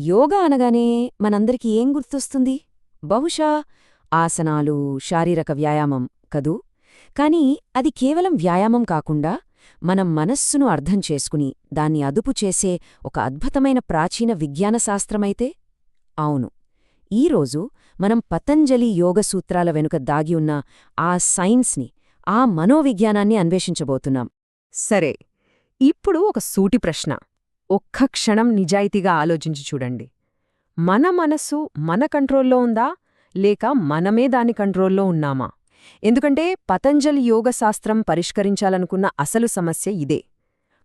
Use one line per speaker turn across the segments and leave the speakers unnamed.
యోగా అనగానే మనందరికీ ఏం గుర్తొస్తుంది? బహుశా ఆసనాలు శారీరక వ్యాయామం కదూ? కాని అది కేవలం వ్యాయామం కాకుండా మనం మనస్సును అర్థం చేసుకుని దాన్ని అదుపు చేసే ఒక అద్భుతమైన ప్రాచీన విజ్ఞాన శాస్త్రమైతే? అవును. ఈరోజు మనం పతంజలి యోగ సూత్రాల వెనుక దాగి ఉన్న ఆ సైన్స్ని ఆ మనోవిజ్ఞానాన్ని అన్వేషించబోతున్నాం.
సరే ఇప్పుడు ఒక సూటి ప్రశ్న. ఒక్క క్షణం నిజాయితీగా ఆలోచించి చూడండి. మన మనసు మన కంట్రోల్లో ఉందా? లేక మనమే దాని కంట్రోల్లో ఉన్నామా? ఎందుకంటే పతంజలి యోగ శాస్త్రం పరిష్కరించాలనుకున్న అసలు సమస్య ఇదే.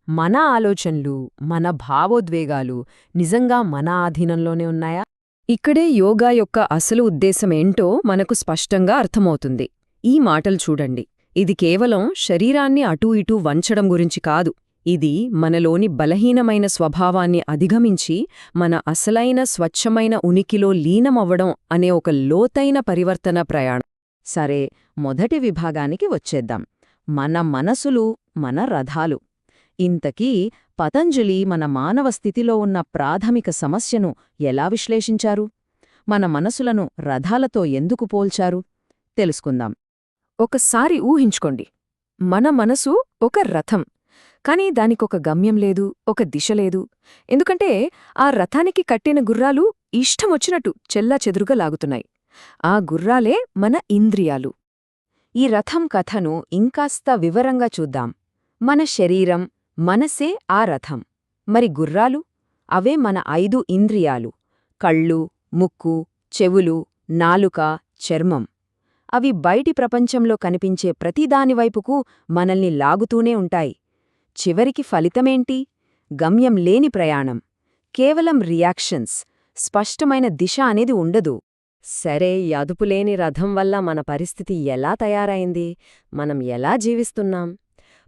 మన ఆలోచనలు మన భావోద్వేగాలు నిజంగా మన ఆధీనంలోనే ఉన్నాయా? ఇక్కడే యోగా యొక్క అసలు ఉద్దేశమేంటో మనకు స్పష్టంగా అర్థమవుతుంది. ఈ మాటలు చూడండి. ఇది కేవలం శరీరాన్ని అటూ ఇటూ వంచడం గురించి కాదు. ఇది మనలోని బలహీనమైన స్వభావాన్ని అధిగమించి మన అసలైన స్వచ్ఛమైన ఉనికిలో లీనమవ్వడం అనే ఒక లోతైన పరివర్తన ప్రయాణం.
సరే మొదటి విభాగానికి వచ్చేద్దాం. మన మనసులు మన రథాలు. ఇంతకీ పతంజలి మన మానవ స్థితిలో ఉన్న ప్రాథమిక సమస్యను ఎలా విశ్లేషించారు? మన మనసులను రథాలతో ఎందుకు పోల్చారు? తెలుసుకుందాం.
ఒకసారి ఊహించుకోండి. మన మనసు ఒక రథం. కాని దానికొక గమ్యం లేదు ఒక దిశ లేదు. ఎందుకంటే ఆ రథానికి కట్టిన గుర్రాలు ఇష్టమొచ్చినట్టు చెల్లా చెదురుగా లాగుతున్నాయి. ఆ గుర్రాలే మన ఇంద్రియాలు.
ఈ రథం కథను ఇంకాస్త వివరంగా చూద్దాం. మన శరీరం మనసే ఆ రథం. మరి గుర్రాలు? అవే మన ఐదు ఇంద్రియాలు. కళ్ళు ముక్కు చెవులు నాలుక చర్మం. అవి బయటి ప్రపంచంలో కనిపించే ప్రతిదానివైపుకు మనల్ని లాగుతూనే ఉంటాయి. చివరికి ఫలితమేంటి? గమ్యం లేని ప్రయాణం. కేవలం రియాక్షన్స్. స్పష్టమైన దిశ అనేది ఉండదు. సరే అదుపులేని రథం వల్ల మన పరిస్థితి ఎలా తయారైంది? మనం ఎలా జీవిస్తున్నాం?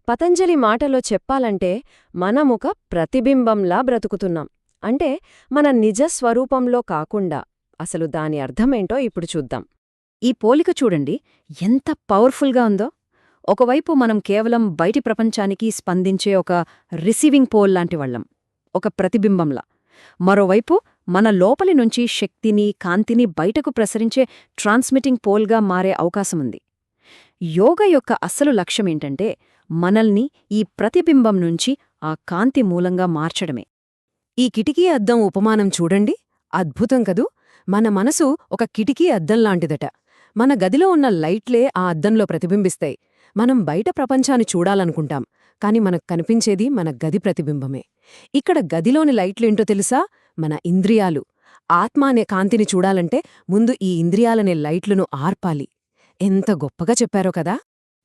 పతంజలి మాటలో చెప్పాలంటే మనమొక ప్రతిబింబంలా బ్రతుకుతున్నాం. అంటే మన నిజ స్వరూపంలో కాకుండా. అసలు దాని అర్థమేంటో ఇప్పుడు చూద్దాం. ఈ పోలిక చూడండి. ఎంత పవర్ఫుల్గా ఉందో. ఒకవైపు మనం కేవలం బయటి ప్రపంచానికి స్పందించే ఒక రిసీవింగ్ పోల్ లాంటి వాళ్ళం ఒక ప్రతిబింబంలా. మరోవైపు మన లోపలి నుంచి శక్తిని కాంతిని బయటకు ప్రసరించే ట్రాన్స్మిటింగ్ పోల్గా మారే అవకాశముంది. యోగ యొక్క అసలు లక్ష్యమేంటంటే మనల్ని ఈ ప్రతిబింబం నుంచి ఆ కాంతి మూలంగా మార్చడమే. ఈ కిటికీ అద్దం ఉపమానం చూడండి. అద్భుతం కదూ? మన మనసు ఒక కిటికీ అద్దంలాంటిదట మన గదిలో ఉన్న లైట్లే ఆ అద్దంలో ప్రతిబింబిస్తాయి. మనం బయట ప్రపంచాన్ని చూడాలనుకుంటాం కాని మనకు కనిపించేది మన గది ప్రతిబింబమే. ఇక్కడ గదిలోని లైట్లేంటో తెలుసా? మన ఇంద్రియాలు. ఆత్మ అనే కాంతిని చూడాలంటే ముందు ఈ ఇంద్రియాలనే లైట్లను ఆర్పాలి. ఎంత గొప్పగా చెప్పారో కదా!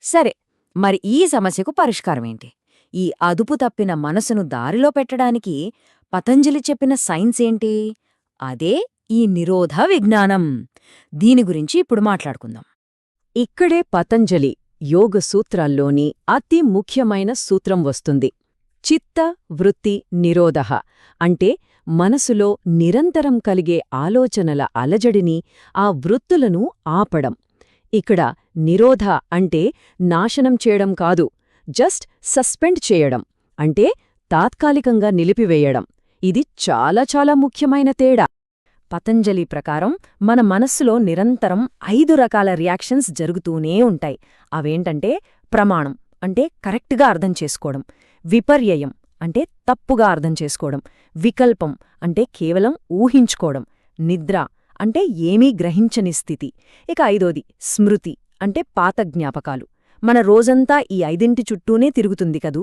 సరే మరి ఈ సమస్యకు పరిష్కారమేంటి ఈ అదుపు తప్పిన మనసును దారిలో పెట్టడానికి పతంజలి చెప్పిన సైన్స్ ఏంటి? అదే ఈ నిరోధ విజ్ఞానం. దీని గురించి ఇప్పుడు మాట్లాడుకుందాం.
ఇక్కడే పతంజలి యోగ సూత్రాల్లోని అతి ముఖ్యమైన సూత్రం వస్తుంది. చిత్త వృత్తి నిరోధ అంటే మనసులో నిరంతరం కలిగే ఆలోచనల అలజడిని ఆ వృత్తులను ఆపడం. ఇక్కడ నిరోధ అంటే నాశనం చేయడం కాదు జస్ట్ సస్పెండ్ చేయడం అంటే తాత్కాలికంగా నిలిపివేయడం. ఇది చాలా చాలా ముఖ్యమైన తేడా. పతంజలి ప్రకారం మన మనస్సులో నిరంతరం ఐదు రకాల రియాక్షన్స్ జరుగుతూనే ఉంటాయి. అవేంటంటే ప్రమాణం అంటే కరెక్ట్గా అర్థం చేసుకోవడం విపర్యయం అంటే తప్పుగా అర్థం చేసుకోవడం వికల్పం అంటే కేవలం ఊహించుకోవడం నిద్ర అంటే ఏమీ గ్రహించని స్థితి. ఇక ఐదోది స్మృతి అంటే పాత జ్ఞాపకాలు. మన రోజంతా ఈ ఐదింటి చుట్టూనే తిరుగుతుంది కదూ?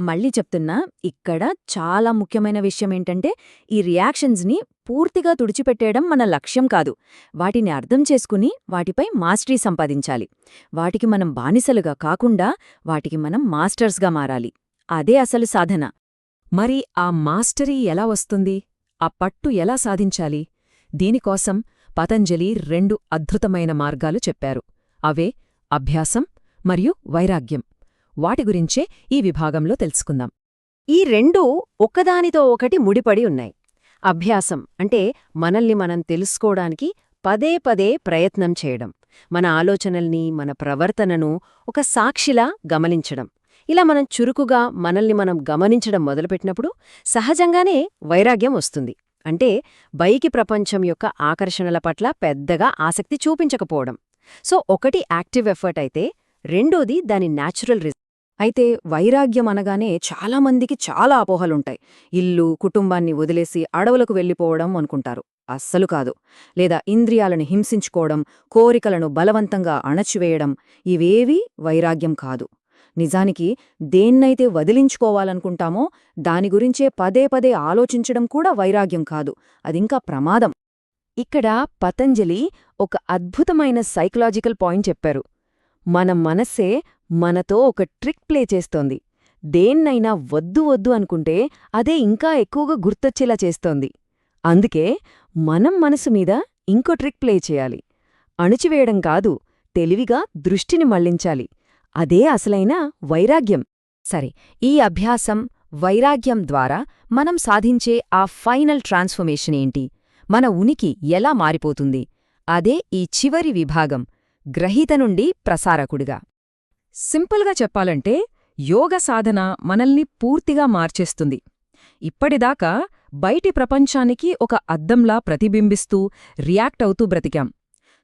మళ్ళీ చెప్తున్నా ఇక్కడ చాలా ముఖ్యమైన విషయమేంటంటే ఈ రియాక్షన్స్ని పూర్తిగా తుడిచిపెట్టేయడం మన లక్ష్యం కాదు. వాటిని అర్థం చేసుకుని వాటిపై మాస్టరీ సంపాదించాలి. వాటికి మనం బానిసలుగా కాకుండా వాటికి మనం మాస్టర్స్గా మారాలి. అదే అసలు సాధన. మరి ఆ మాస్టరీ ఎలా వస్తుంది? ఆ పట్టు ఎలా సాధించాలి? దీనికోసం పతంజలి రెండు అద్భుతమైన మార్గాలు చెప్పారు. అవే అభ్యాసం మరియు వైరాగ్యం. వాటి గురించే ఈ విభాగంలో తెలుసుకుందాం. ఈ రెండూ ఒకదానితో ఒకటి ముడిపడి ఉన్నాయి. అభ్యాసం అంటే మనల్ని మనం తెలుసుకోవడానికి పదే పదే ప్రయత్నం చేయడం మన ఆలోచనల్ని మన ప్రవర్తనను ఒక సాక్షిలా గమనించడం. ఇలా మనం చురుకుగా మనల్ని మనం గమనించడం మొదలుపెట్టినప్పుడు సహజంగానే వైరాగ్యం వస్తుంది. అంటే బైకి ప్రపంచం యొక్క ఆకర్షణల పట్ల పెద్దగా ఆసక్తి చూపించకపోవడం. సో ఒకటి యాక్టివ్ ఎఫర్ట్ అయితే రెండోది దాని న్యాచురల్ రిజల్ట్
అయితే వైరాగ్యం అనగానే చాలామందికి చాలా అపోహలుంటాయి. ఇల్లు కుటుంబాన్ని వదిలేసి అడవులకు వెళ్ళిపోవడం అనుకుంటారు. అస్సలు కాదు. లేదా ఇంద్రియాలను హింసించుకోవడం కోరికలను బలవంతంగా అణచివేయడం ఇవేవీ వైరాగ్యం కాదు. నిజానికి దేన్నైతే వదిలించుకోవాలనుకుంటామో దాని గురించే పదే పదే ఆలోచించడం కూడా వైరాగ్యం కాదు. అదింకా ప్రమాదం.
ఇక్కడ పతంజలి ఒక అద్భుతమైన సైకలాజికల్ పాయింట్ చెప్పారు. మన మనస్సే మనతో ఒక ట్రిక్ ప్లే చేస్తోంది. దేన్నైనా వద్దు వద్దు అనుకుంటే అదే ఇంకా ఎక్కువగా గుర్తొచ్చేలా చేస్తోంది. అందుకే మనం మనసు మీద ఇంకో ట్రిక్ ప్లే చేయాలి. అణుచివేయడం కాదు తెలివిగా దృష్టిని మళ్ళించాలి. అదే అసలైన వైరాగ్యం.
సరే ఈ అభ్యాసం వైరాగ్యం ద్వారా మనం సాధించే ఆ ఫైనల్ ట్రాన్స్ఫర్మేషన్ ఏంటి? మన ఉనికి ఎలా మారిపోతుంది? అదే ఈ చివరి విభాగం గ్రహీత నుండి ప్రసారకుడిగా.
సింపుల్గా చెప్పాలంటే యోగ సాధన మనల్ని పూర్తిగా మార్చేస్తుంది. ఇప్పటిదాకా బయటి ప్రపంచానికి ఒక అద్దంలా ప్రతిబింబిస్తూ రియాక్ట్ అవుతూ బ్రతికాం.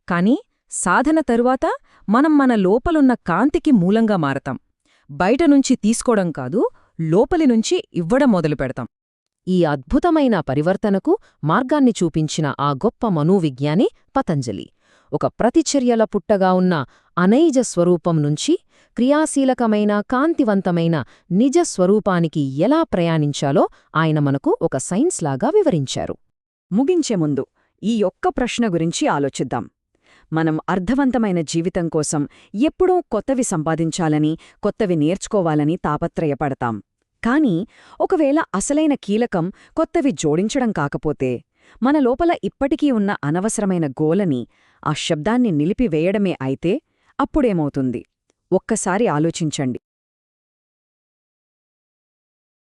కాని సాధన తరువాత మనం మన లోపలున్న కాంతికి మూలంగా మారతాం. బయట నుంచి తీసుకోవడం కాదు లోపలి నుంచి ఇవ్వడం మొదలుపెడతాం
ఈ అద్భుతమైన పరివర్తనకు మార్గాన్ని చూపించిన ఆ గొప్ప మనోవిజ్ఞాని పతంజలి. ఒక ప్రతిచర్యల పుట్టగా ఉన్న అనైజ స్వరూపం నుంచి క్రియాశీలకమైన కాంతివంతమైన నిజ స్వరూపానికి ఎలా ప్రయాణించాలో ఆయన మనకు ఒక సైన్స్లాగా వివరించారు.
ముగించే ముందు ఈ ఒక్క ప్రశ్న గురించి ఆలోచిద్దాం. మనం అర్థవంతమైన జీవితం కోసం ఎప్పుడూ కొత్తవి సంపాదించాలని కొత్తవి నేర్చుకోవాలని తాపత్రయపడతాం. కానీ ఒకవేళ అసలైన కీలకం కొత్తవి జోడించడం కాకపోతే మన లోపల ఇప్పటికీ ఉన్న అనవసరమైన గోలని ఆ శబ్దాన్ని నిలిపివేయడమే అయితే అప్పుడేమవుతుంది? ఒక్కసారి ఆలోచించండి.